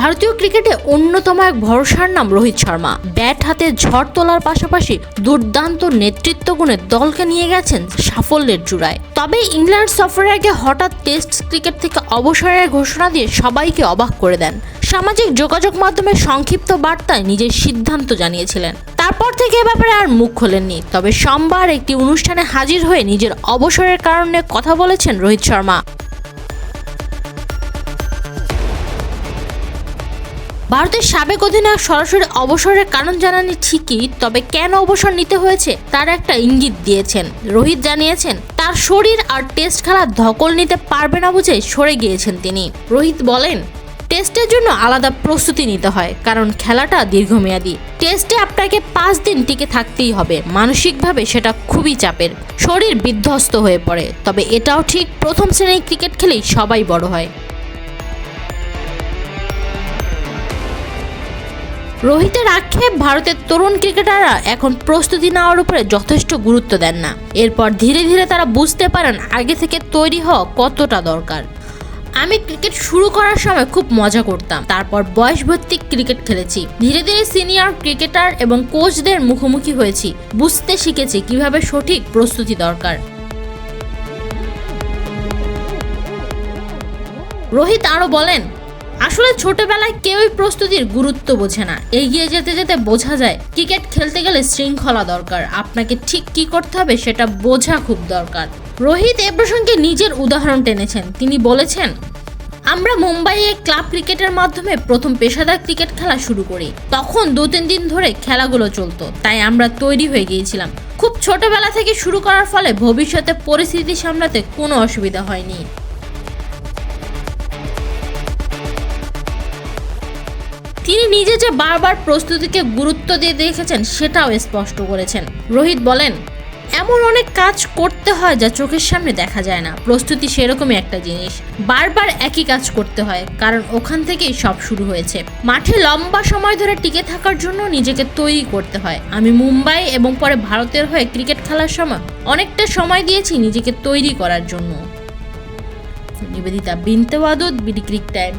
ভারতীয় ক্রিকেটে অন্যতম এক ভরসার নাম রোহিত শর্মা। ব্যাট হাতে ঝড় তোলার পাশাপাশি দুর্দান্ত নেতৃত্ব গুণে দলকে নিয়ে গেছেন সাফল্যের জুড়ায়। তবে ইংল্যান্ড সফরের আগে হঠাৎ টেস্ট ক্রিকেট থেকে অবসরের ঘোষণা দিয়ে সবাইকে অবাক করে দেন। সামাজিক যোগাযোগ মাধ্যমে সংক্ষিপ্ত বার্তায় নিজের সিদ্ধান্ত জানিয়েছিলেন। তারপর থেকে এ ব্যাপারে আর মুখ খোলেননি। তবে সোমবার একটি অনুষ্ঠানে হাজির হয়ে নিজের অবসরের কারণে কথা বলেছেন রোহিত শর্মা। ভারতের সাবেক অধিনায়ক সরাসরি অবসরের কারণ জানানি ঠিকই, তবে কেন অবসর নিতে হয়েছে তার একটা ইঙ্গিত দিয়েছেন। রোহিত জানিয়েছেন, তার শরীর আর টেস্ট খেলার ধকল নিতে পারবে না বুঝে সরে গিয়েছেন তিনি। রোহিত বলেন, টেস্টের জন্য আলাদা প্রস্তুতি নিতে হয়, কারণ খেলাটা দীর্ঘমেয়াদী। টেস্টে আপনাকে পাঁচ দিন টিকে থাকতেই হবে, মানসিকভাবে সেটা খুবই চাপের। শরীর বিধ্বস্ত হয়ে পড়ে, তবে এটাও ঠিক প্রথম শ্রেণির ক্রিকেট খেলেই সবাই বড় হয়। রোহিতের আক্ষেপ ভারতের তরুণ ক্রিকেটাররা এখন প্রস্তুতি নেওয়ার উপরে যথেষ্ট গুরুত্ব দেন না। এরপর ধীরে ধীরে তারা বুঝতে পারেন আগে থেকে তৈরি হওয়া কতটা দরকার। আমি ক্রিকেট শুরু করার সময় খুব মজা করতাম, তারপর বয়স ভিত্তিক ক্রিকেট খেলেছি। ধীরে ধীরে সিনিয়র ক্রিকেটার এবং কোচদের মুখোমুখি হয়েছি, বুঝতে শিখেছি কীভাবে সঠিক প্রস্তুতি দরকার। রোহিত আরও বলেন আসলে ছোটবেলায় কেউই প্রস্তুতির গুরুত্ব বোঝে না। এগিয়ে যেতে যেতে বোঝা যায়, ক্রিকেট খেলতে গেলে শৃঙ্খলা দরকার। আপনাকে ঠিক কি করতে হবে সেটা বোঝা খুব দরকার। রোহিত এ প্রসঙ্গে নিজের উদাহরণ টেনেছেন। তিনি বলেছেন, আমরা মুম্বাইয়ে ক্লাব ক্রিকেটের মাধ্যমে প্রথম পেশাদার ক্রিকেট খেলা শুরু করি। তখন দু তিন দিন ধরে খেলাগুলো চলতো, তাই আমরা তৈরি হয়ে গিয়েছিলাম। খুব ছোটবেলা থেকে শুরু করার ফলে ভবিষ্যতে পরিস্থিতি সামলাতে কোনো অসুবিধা হয়নি। তিনি নিজে যে বারবার প্রস্তুতিকে গুরুত্ব দিয়ে দেখেছেন, সেটাও স্পষ্ট করেছেন। রোহিত বলেন, এমন অনেক কাজ করতে হয় যা চোখের সামনে দেখা যায় না। প্রস্তুতি সেরকমই একটা জিনিস। বারবার একই কাজ করতে হয়, কারণ ওখান থেকেই সব শুরু হয়েছে। মাঠে লম্বা সময় ধরে টিকে থাকার জন্য নিজেকে তৈরি করতে হয়। আমি মুম্বাই এবং পরে ভারতের হয়ে ক্রিকেট খেলার সময় অনেকটা সময় দিয়েছি নিজেকে তৈরি করার জন্য। নিবেদিতা বিনতে বিডি ক্রিক টাইম।